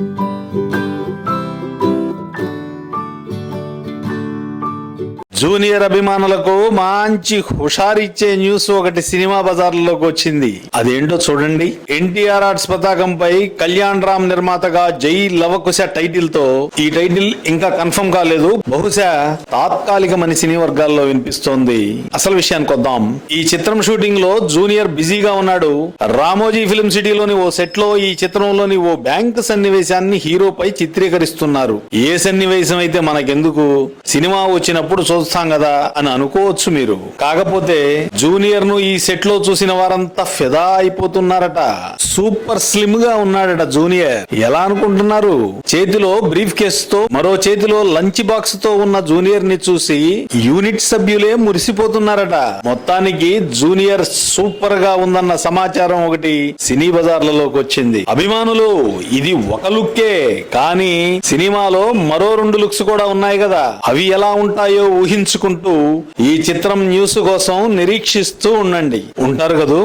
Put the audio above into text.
Thank you. Junior అభిమానులకు మంచి హుషారిచ్చే news ఒకటి సినిమా బజార్లోకి వచ్చింది. అదేంటో చూడండి. ఎన్టీఆర్ ఆర్ట్స్ పతాకంపై కళ్యాణ్ రామ్ నిర్మాతగా జై లవకుశ టైటిల్తో ఈ టైటిల్ ఇంకా కన్ఫర్మ్ కాలేదు. బహుశా తాత్కాలికమని సినీ వర్గాల్లో వినిపిస్తోంది. అసలు విషయానికి వద్దాం. ఈ చిత్రం షూటింగ్లో జూనియర్ బిజీగా ఉన్నాడు. రామోజీ ఫిల్మ్ సిటీలోని ఓ సెట్లో ఈ చిత్రంలోని ఓ బ్యాంక్ సన్నివేశాన్ని హీరోపై చిత్రీకరిస్తున్నారు. ఏ సన్నివేశం అయితే మనకెందుకు? సినిమా వచ్చినప్పుడు చూస్తాం. కదా అని అనుకోవచ్చు మీరు. కాకపోతే జూనియర్ను ఈ సెట్లో చూసిన వారంతా ఫిదా అయిపోతున్నారట. సూపర్ స్లిమ్గా ఉన్నాడట జూనియర్. ఎలా అనుకుంటున్నారు? చేతిలో బ్రీఫ్ కేస్తో మరో చేతిలో లంచ్ బాక్స్తో ఉన్న జూనియర్ని చూసి యూనిట్ సభ్యులే మురిసిపోతున్నారట. మొత్తానికి జూనియర్ సూపర్గా ఉందన్న సమాచారం ఒకటి సినీ బజార్లలోకి వచ్చింది. అభిమానులు ఇది ఒక లుక్కే కానీ సినిమాలో మరో రెండు లుక్స్ కూడా ఉన్నాయి కదా. అవి ఎలా ఉంటాయో ఊహించుకుంటూ ఈ చిత్రం న్యూస్ కోసం నిరీక్షిస్తూ ఉండండి. ఉంటారు కదూ?